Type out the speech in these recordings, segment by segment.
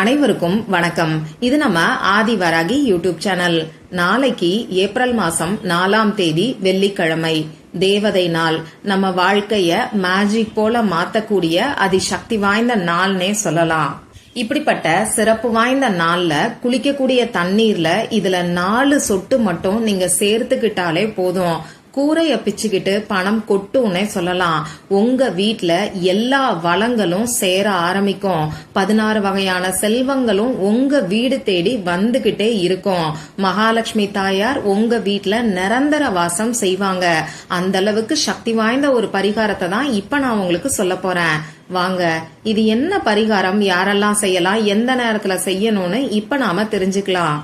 அனைவருக்கும் வணக்கம். இது நம்ம ஆதிவராகி யூடியூப் சேனல் நாளைக்கு ஏப்ரல் மாசம் நாலாம் தேதி வெள்ளிக்கிழமை தேவதை நாள். நம்ம வாழ்க்கைய மேஜிக் போல மாத்தக்கூடிய அதிசக்தி வாய்ந்த நாள்னே சொல்லலாம். இப்படிப்பட்ட சிறப்பு வாய்ந்த நாள்ல குளிக்கக்கூடிய தண்ணீர்ல இதுல நாலு சொட்டு மட்டும் நீங்க சேர்த்துக்கிட்டாலே போதும். கூரைய பிச்சுக்கிட்டு பணம் கொட்டும்னே சொல்லலாம். உங்க வீட்டுல எல்லா வளங்களும் சேர ஆரம்பிக்கும். பதினாறு வகையான செல்வங்களும் உங்க வீடு தேடி வந்துகிட்டே இருக்கும். மகாலட்சுமி தாயார் உங்க வீட்டுல நிரந்தர வாசம் செய்வாங்க. அந்த அளவுக்கு சக்தி வாய்ந்த ஒரு பரிகாரத்தை தான் இப்ப நான் உங்களுக்கு சொல்ல போறேன். வாங்க இது என்ன பரிகாரம்? யாரெல்லாம் செய்யலாம்? எந்த நேரத்துல செய்யணும்னு இப்ப நாம தெரிஞ்சுக்கலாம்.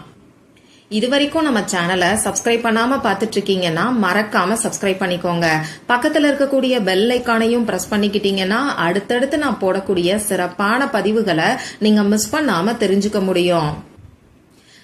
இது வரைக்கும் நம்ம சேனலை சப்ஸ்கிரைப் பண்ணாம பார்த்துட்டு இருக்கீங்கன்னா மறக்காம சப்ஸ்கிரைப் பண்ணிக்கோங்க. பக்கத்துல இருக்கக்கூடிய பெல் ஐக்கானையும் பிரஸ் பண்ணிக்கிட்டீங்கன்னா அடுத்தடுத்து நான் போடக்கூடிய சிறப்பான பதிவுகளை நீங்க மிஸ் பண்ணாம தெரிஞ்சுக்க முடியும்.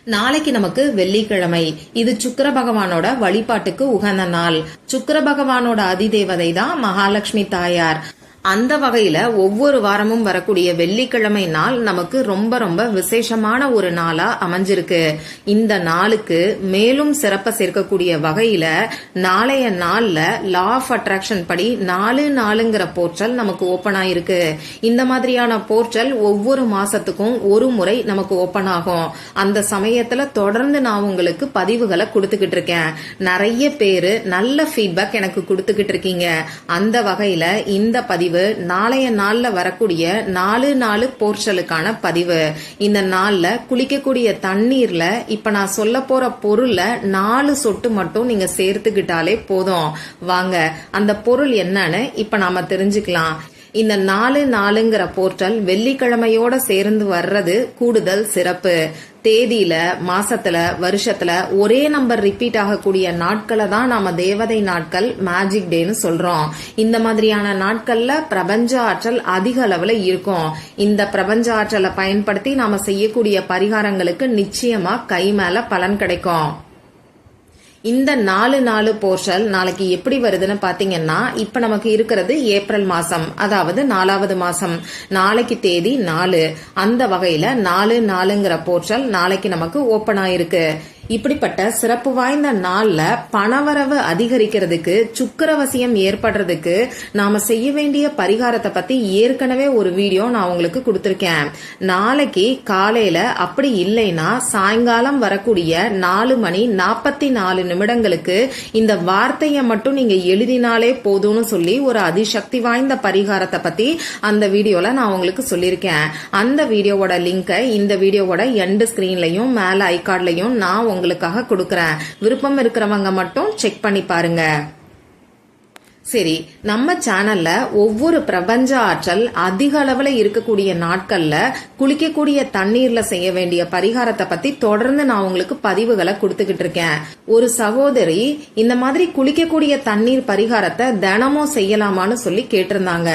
நாளைக்கு நமக்கு வெள்ளிக்கிழமை. இது சுக்கர பகவானோட வழிபாட்டுக்கு உகந்த நாள். சுக்கர பகவானோட அதிதேவதை தான் மகாலட்சுமி தாயார். அந்த வகையில ஒவ்வொரு வாரமும் வரக்கூடிய வெள்ளிக்கிழமை நாள் நமக்கு ரொம்ப ரொம்ப விசேஷமான ஒரு நாளா அமைஞ்சிருக்கு. இந்த நாளுக்கு மேலும் சிறப்ப சேர்க்கக்கூடிய வகையில நாளைய நாள்ல லா ஆஃப் அட்ராக்ஷன் படி நாலு நாலுங்கிற போர்ட்டல் நமக்கு ஓபன் ஆயிருக்கு. இந்த மாதிரியான போர்ட்டல் ஒவ்வொரு மாசத்துக்கும் ஒரு முறை நமக்கு ஓபன் ஆகும். அந்த சமயத்துல தொடர்ந்து நான் உங்களுக்கு பதிவுகளை கொடுத்துக்கிட்டு இருக்கேன். நிறைய பேரு நல்ல ஃபீட்பேக் எனக்கு கொடுத்துக்கிட்டு இருக்கீங்க. அந்த வகையில இந்த பதிவு நாளைய நாள்ல வரக்கூடிய நாலு நாலு போர்ஷலுக்கான பதிவு. இந்த நாள்ல குளிக்கக்கூடிய தண்ணீர்ல இப்ப நான் சொல்ல போற பொருள்ல நாலு சொட்டு மட்டும் நீங்க சேர்த்துக்கிட்டாலே போதும். வாங்க அந்த பொருள் என்னன்னு இப்ப நாம தெரிஞ்சுக்கலாம். இந்த நாலு நாலுங்கிற போர்ட்டல் வெள்ளிக்கிழமையோட சேர்ந்து வர்றது கூடுதல் சிறப்பு. தேதியில மாசத்துல வருஷத்துல ஒரே நம்பர் ரிப்பீட் ஆகக்கூடிய நாட்களை தான் நாம தேவதை நாட்கள் மேஜிக் டேன்னு சொல்றோம். இந்த மாதிரியான நாட்கள்ல பிரபஞ்ச ஆற்றல் அதிக அளவுல இருக்கும். இந்த பிரபஞ்ச ஆற்றலை பயன்படுத்தி நாம செய்யக்கூடிய பரிகாரங்களுக்கு நிச்சயமா கை மேல பலன் கிடைக்கும். இந்த நாலு நாலு போர்ஷல் நாளைக்கு எப்படி வருதுன்னு பாத்தீங்கன்னா இப்ப நமக்கு இருக்கிறது ஏப்ரல் மாசம் அதாவது நாலாவது மாசம். நாளைக்கு தேதி நாலு. அந்த வகையில நாலு நாலுங்கிற போர்ஷல் நாளைக்கு நமக்கு ஓபன் ஆயிருக்கு. இப்படிப்பட்ட சிறப்பு வாய்ந்த நாள்ல பணவரவு அதிகரிக்கிறதுக்கு சுக்கரவசியம் ஏற்படுறதுக்கு நாம செய்ய வேண்டிய பரிகாரத்தை பத்தி ஏற்கனவே ஒரு வீடியோ நான் உங்களுக்கு கொடுத்துருக்கேன். நாளைக்கு காலையில அப்படி இல்லைன்னா சாயங்காலம் வரக்கூடிய நாலு மணி நாற்பத்தி நாலு நிமிடங்களுக்கு இந்த வார்த்தையை மட்டும் நீங்க எழுதினாலே போதும்னு சொல்லி ஒரு அதிசக்தி வாய்ந்த பரிகாரத்தை பத்தி அந்த வீடியோல நான் உங்களுக்கு சொல்லியிருக்கேன். அந்த வீடியோவோட லிங்கை இந்த வீடியோவோட எண்டு ஸ்கிரீன்லயும் மேல ஐகார்ட்லயும் நான் உங்களுக்காக கொடுக்கறேன். விருப்பம் இருக்கிறவங்க மட்டும் செக் பண்ணி பாருங்க. சரி நம்ம சேனல்ல ஒவ்வொரு பிரபஞ்ச ஆற்றல் அதிக அளவுல இருக்கக்கூடிய நாட்கள்ல குளிக்கக்கூடிய தண்ணீர்ல செய்ய வேண்டிய பரிகாரத்தை பத்தி தொடர்ந்து நான் உங்களுக்கு பதிவுகளை கொடுத்துக்கிட்டு இருக்கேன். ஒரு சகோதரி இந்த மாதிரி குளிக்கக்கூடிய தண்ணீர் பரிகாரத்தை தினமும் செய்யலாமான்னு சொல்லி கேட்டிருந்தாங்க.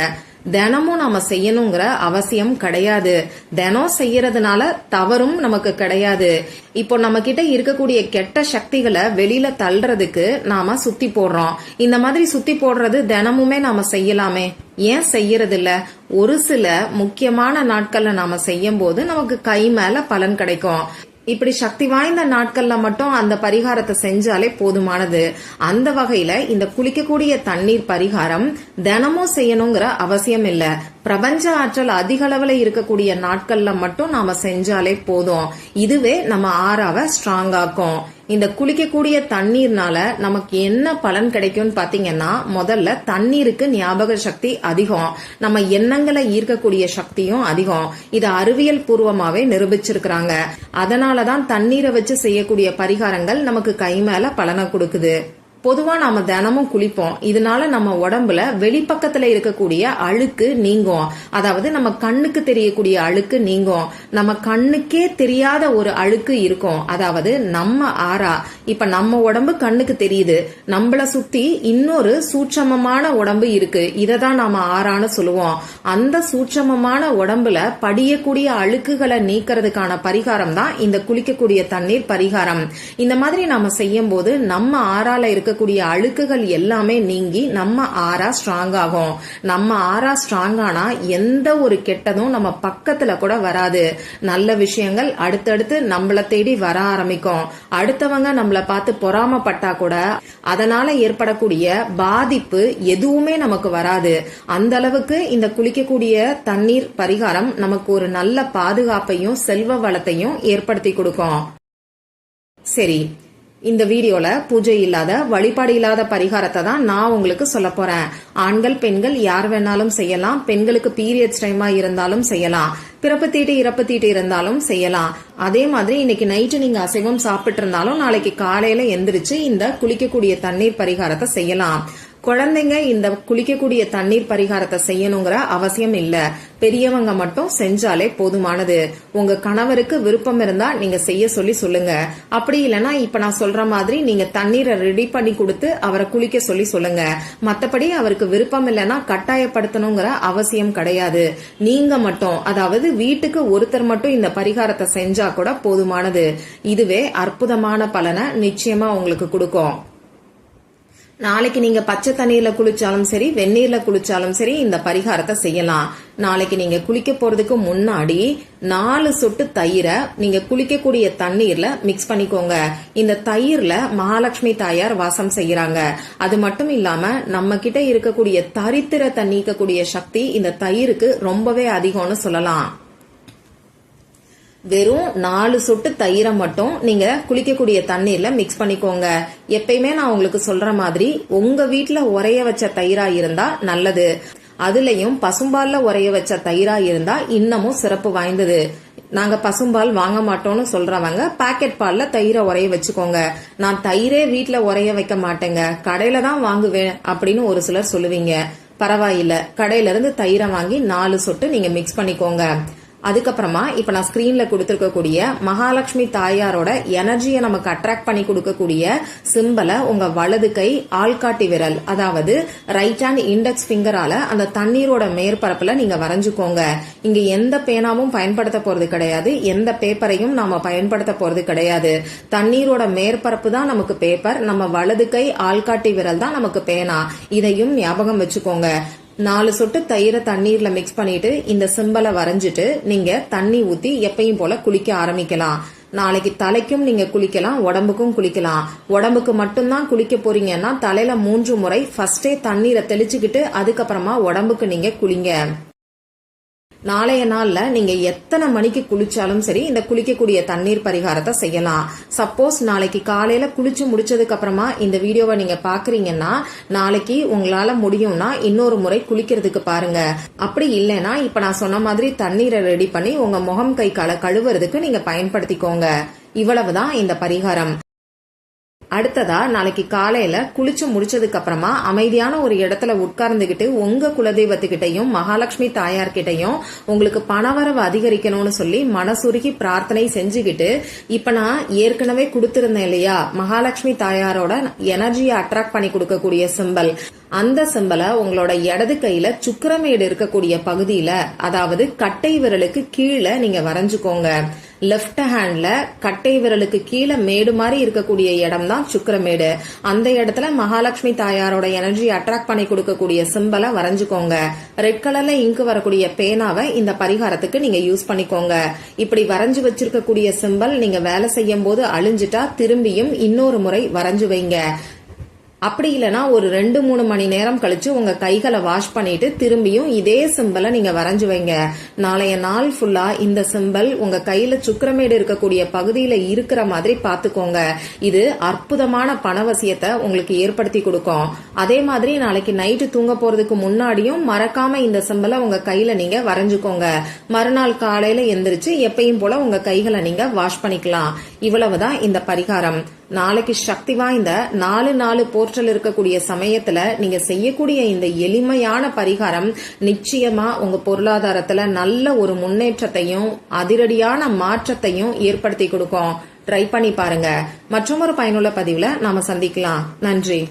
தினமும் நாம செய்யணுங்கிற அவசியம் கிடையாது. தினம் செய்யறதுனால தவறும் நமக்கு கிடையாது. இப்போ நம்ம கிட்ட இருக்கக்கூடிய கெட்ட சக்திகளை வெளியில தள்ளுறதுக்கு நாம சுத்தி போடுறோம். இந்த மாதிரி சுத்தி போடுறது தினமுமே நாம செய்யலாமே. ஏன் செய்யறது இல்ல ஒரு சில முக்கியமான நாட்கள்ல நாம செய்யும் போது நமக்கு கை மேல பலன் கிடைக்கும். இப்படி சக்தி வாய்ந்த நாட்கள்ல மட்டும் அந்த பரிகாரத்தை செஞ்சாலே போதுமானது. அந்த வகையில இந்த குளிக்கக்கூடிய தண்ணீர் பரிகாரம் தினமும் செய்யணுங்கிற அவசியம் இல்ல. பிரபஞ்ச ஆற்றல் அதிக அளவுல இருக்கக்கூடிய நாட்கள்ல மட்டும் நாம செஞ்சாலே போதும். இதுவே நம்ம ஆறாவ ஸ்ட்ராங் ஆக்கும். இந்த குளிக்கக்கூடிய தண்ணீர்னால நமக்கு என்ன பலன் கிடைக்கும்னு பாத்தீங்கன்னா முதல்ல தண்ணீருக்கு ஞாபக சக்தி அதிகம். நம்ம எண்ணங்களை ஈர்க்கக்கூடிய சக்தியும் அதிகம். இது அறிவியல் பூர்வமாவே நிரூபிச்சிருக்கிறாங்க. அதனாலதான் தண்ணீரை வச்சு செய்யக்கூடிய பரிகாரங்கள் நமக்கு கை மேல பலனை கொடுக்குது. பொதுவா நாம தினமும் குளிப்போம். இதனால நம்ம உடம்புல வெளிப்பக்கத்துல இருக்கக்கூடிய அழுக்கு நீங்கும். அதாவது நம்ம கண்ணுக்கு தெரியக்கூடிய அழுக்கு நீங்கும். நம்ம கண்ணுக்கே தெரியாத ஒரு அழுக்கு இருக்கும். அதாவது நம்ம ஆறா. இப்ப நம்ம உடம்பு கண்ணுக்கு தெரியுது. நம்மள சுத்தி இன்னொரு சூட்சமமான உடம்பு இருக்கு. இதை தான் நாம ஆறான்னு சொல்லுவோம். அந்த சூட்சமமான உடம்புல படியக்கூடிய அழுக்குகளை நீக்கிறதுக்கான பரிகாரம் தான் இந்த குளிக்கக்கூடிய தண்ணீர் பரிகாரம். இந்த மாதிரி நாம செய்யும் போது நம்ம ஆறால இருக்க இருக்கக்கூடிய அழுக்குகள் எல்லாமே நீங்கி நம்ம ஆறா ஸ்ட்ராங் ஆகும். நம்ம ஆறா ஸ்ட்ராங் ஆனா எந்த ஒரு கெட்டதும் நம்ம பக்கத்துல கூட வராது. நல்ல விஷயங்கள் அடுத்தடுத்து நம்மள தேடி வர ஆரம்பிக்கும். அடுத்தவங்க நம்மள பார்த்து பொறாமப்பட்டா கூட அதனால ஏற்படக்கூடிய பாதிப்பு எதுவுமே நமக்கு வராது. அந்த அளவுக்கு இந்த குளிக்கக்கூடிய தண்ணீர் பரிகாரம் நமக்கு ஒரு நல்ல பாதுகாப்பையும் செல்வ வளத்தையும் ஏற்படுத்தி கொடுக்கும். சரி இந்த வீடியோல பூஜை இல்லாத வழிபாடு இல்லாத பரிகாரத்தை தான் நான் உங்களுக்கு சொல்ல போறேன். ஆண்கள் பெண்கள் யார் வேணாலும் செய்யலாம். பெண்களுக்கு பீரியட்ஸ் டைமா இருந்தாலும் செய்யலாம். பிறப்பு தீட்டு இறப்பு தீட்டு இருந்தாலும் செய்யலாம். அதே மாதிரி இன்னைக்கு நைட்டு நீங்க அசைவம் சாப்பிட்டு இருந்தாலும் நாளைக்கு காலையில எந்திரிச்சு இந்த குளிக்கக்கூடிய தண்ணீர் பரிகாரத்தை செய்யலாம். குழந்தைங்க இந்த குளிக்கக்கூடிய தண்ணீர் பரிகாரத்தை செய்யணுங்கிற அவசியம் இல்ல. பெரியவங்க மட்டும் செஞ்சாலே போதுமானது. உங்க கணவருக்கு விருப்பம் இருந்தா நீங்க செய்ய சொல்லி சொல்லுங்க. அப்படி இல்லைன்னா இப்ப நான் சொல்ற மாதிரி நீங்க தண்ணீரை ரெடி பண்ணி கொடுத்து அவரை குளிக்க சொல்லி சொல்லுங்க. மத்தபடி அவருக்கு விருப்பம் இல்லைன்னா கட்டாயப்படுத்தணுங்கிற அவசியம் கிடையாது. நீங்க மட்டும் அதாவது வீட்டுக்கு ஒருத்தர் மட்டும் இந்த பரிகாரத்தை செஞ்சா கூட போதுமானது. இதுவே அற்புதமான பலனை நிச்சயமா உங்களுக்கு கொடுக்கும். நாளைக்கு நீங்க பச்சை தண்ணீர்ல குளிச்சாலும் சரி வெந்நீர்ல குளிச்சாலும் சரி இந்த பரிகாரத்தை செய்யலாம். நாளைக்கு நீங்க குளிக்க போறதுக்கு முன்னாடி நாலு சொட்டு தயிரை நீங்க குளிக்கக்கூடிய தண்ணீர்ல மிக்ஸ் பண்ணிக்கோங்க. இந்த தயிர்ல மகாலட்சுமி தாயார் வாசம் செய்யறாங்க. அது மட்டும் இல்லாம நம்ம கிட்ட இருக்கக்கூடிய தரித்திரத்தை நீக்கக்கூடிய சக்தி இந்த தயிருக்கு ரொம்பவே அதிகம்னு சொல்லலாம். வெறும் நாலு சொட்டு தயிரை மட்டும் நீங்க குளிக்கக்கூடிய தண்ணீர்ல மிக்ஸ் பண்ணிக்கோங்க. எப்பயுமே நான் உங்களுக்கு சொல்ற மாதிரி உங்க வீட்டுல உரைய வச்ச தயிரா இருந்தா நல்லது. அதுலயும் பசும்பால்ல உரைய வச்ச தயிரா இருந்தா இன்னமும் சிறப்பு வாய்ந்தது. நாங்க பசும்பால் வாங்க மாட்டோம்னு சொல்றவங்க பாக்கெட் பால்ல தயிரை உரைய வச்சுக்கோங்க. நான் தயிரே வீட்டுல உரைய வைக்க மாட்டேங்க. கடையில தான் வாங்குவேன் அப்படின்னு ஒரு சிலர் சொல்லுவீங்க. பரவாயில்ல. கடையில இருந்து தயிரை வாங்கி நாலு சொட்டு நீங்க மிக்ஸ் பண்ணிக்கோங்க. அதுக்கப்புறமா இப்ப நான் ஸ்கிரீன்ல கொடுத்துருக்கக்கூடிய மகாலட்சுமி தாயாரோட எனர்ஜியை நமக்கு அட்ராக்ட் பண்ணி கொடுக்கக்கூடிய சிம்பலை உங்க வலது கை ஆள்காட்டி விரல் அதாவது ரைட் ஹேண்ட் இண்டெக்ஸ் பிங்கரால அந்த தண்ணீரோட மேற்பரப்புல நீங்க வரைஞ்சுக்கோங்க. இங்க எந்த பேனாவும் பயன்படுத்த போறது கிடையாது. எந்த பேப்பரையும் நாம பயன்படுத்த போறது கிடையாது. தண்ணீரோட மேற்பரப்பு தான் நமக்கு பேப்பர் நம்ம வலது கை ஆள்காட்டி விரல் தான் நமக்கு பேனா. இதையும் ஞாபகம் வச்சுக்கோங்க. நாலு சொட்டு தயிரை தண்ணீர்ல மிக்ஸ் பண்ணிட்டு இந்த சிம்பலை வரைஞ்சிட்டு நீங்க தண்ணி ஊத்தி எப்பயும் போல குளிக்க ஆரம்பிக்கலாம். நாளைக்கு தலைக்கும் நீங்க குளிக்கலாம் உடம்புக்கும் குளிக்கலாம். உடம்புக்கு மட்டும்தான் குளிக்க போறீங்கன்னா தலையில மூன்று முறை ஃபர்ஸ்டே தண்ணீரை தெளிச்சுக்கிட்டு அதுக்கப்புறமா உடம்புக்கு நீங்க குளிங்க. நாளைய நாள்ல நீங்க எத்தனை மணிக்கு குளிச்சாலும் சரி இந்த குளிக்கக்கூடிய தண்ணீர் பரிகாரத்தை செய்யலாம். சப்போஸ் நாளைக்கு காலையில குளிச்சு முடிச்சதுக்கு அப்புறமா இந்த வீடியோவை நீங்க பாக்குறீங்கன்னா நாளைக்கு உங்களால முடியும்னா இன்னொரு முறை குளிக்கிறதுக்கு பாருங்க. அப்படி இல்லைன்னா இப்ப நான் சொன்ன மாதிரி தண்ணீரை ரெடி பண்ணி உங்க முகம் கை காலை கழுவுறதுக்கு நீங்க பயன்படுத்திக்கோங்க. இவ்வளவுதான் இந்த பரிகாரம். அடுத்ததா நாளைக்கு காலையில குளிச்சு முடிச்சதுக்கு அப்புறமா அமைதியான ஒரு இடத்துல உட்கார்ந்துகிட்டு உங்க குலதெய்வத்துக்கிட்டையும் மகாலட்சுமி தாயார்கிட்டையும் உங்களுக்கு பணவரவு அதிகரிக்கணும்னு சொல்லி மனசுருகி பிரார்த்தனை செஞ்சுக்கிட்டு இப்ப நான் ஏற்கனவே கொடுத்திருந்தேன் இல்லையா மகாலட்சுமி தாயாரோட எனர்ஜியை அட்ராக்ட் பண்ணி கொடுக்கக்கூடிய சிம்பல் அந்த சிம்பலை உங்களோட இடது கையில சுக்கரமேடு இருக்கக்கூடிய பகுதியில அதாவது கட்டை விரலுக்கு கீழே நீங்க வரைஞ்சுக்கோங்க. லெப்ட் ஹேண்ட்ல கட்டை விரலுக்கு கீழே மேடு மாதிரி இருக்கக்கூடிய இடம் தான் சுக்கரமேடு. அந்த இடத்துல மகாலட்சுமி தாயாரோட எனர்ஜி அட்ராக்ட் பண்ணி கொடுக்கக்கூடிய சிம்பலை வரைஞ்சுக்கோங்க. ரெட் கலர்ல இங்கு வரக்கூடிய பேனாவை இந்த பரிகாரத்துக்கு நீங்க யூஸ் பண்ணிக்கோங்க. இப்படி வரைஞ்சு வச்சிருக்கக்கூடிய சிம்பல் நீங்க வேலை செய்யும் போது அழிஞ்சிட்டா திரும்பியும் இன்னொரு முறை வரைஞ்சு வைங்க. அப்படி இல்லைன்னா ஒரு ரெண்டு மூணு மணி நேரம் கழிச்சு உங்க கைகளை வாஷ் பண்ணிட்டு திரும்பியும் இதே சிம்பிளை நீங்க வரைஞ்சு வைங்க. நாளைய நாள் ஃபுல்லா இந்த சிம்பிள் உங்க கையில சுக்கரமேடு இருக்கக்கூடிய பகுதியில இருக்கிற மாதிரி பாத்துக்கோங்க இது அற்புதமான பணவசியத்தை உங்களுக்கு ஏற்படுத்தி கொடுக்கும். அதே மாதிரி நாளைக்கு நைட்டு தூங்க போறதுக்கு முன்னாடியும் மறக்காம இந்த சிம்பிளை உங்க கையில நீங்க வரைஞ்சுக்கோங்க. மறுநாள் காலையில எந்திரிச்சு எப்பயும் போல உங்க கைகளை நீங்க வாஷ் பண்ணிக்கலாம். இவ்வளவுதான் இந்த பரிகாரம். நாளைக்கு சக்தி வாய்ந்த நாலு நாலு போர்ட்டல் இருக்கக்கூடிய சமயத்துல நீங்க செய்யக்கூடிய இந்த எளிமையான பரிகாரம் நிச்சயமா உங்க பொருளாதாரத்துல நல்ல ஒரு முன்னேற்றத்தையும் அதிரடியான மாற்றத்தையும் ஏற்படுத்தி கொடுக்கும். ட்ரை பண்ணி பாருங்க. மற்றும் ஒரு பயனுள்ள பதிவுல நாம சந்திக்கலாம். நன்றி.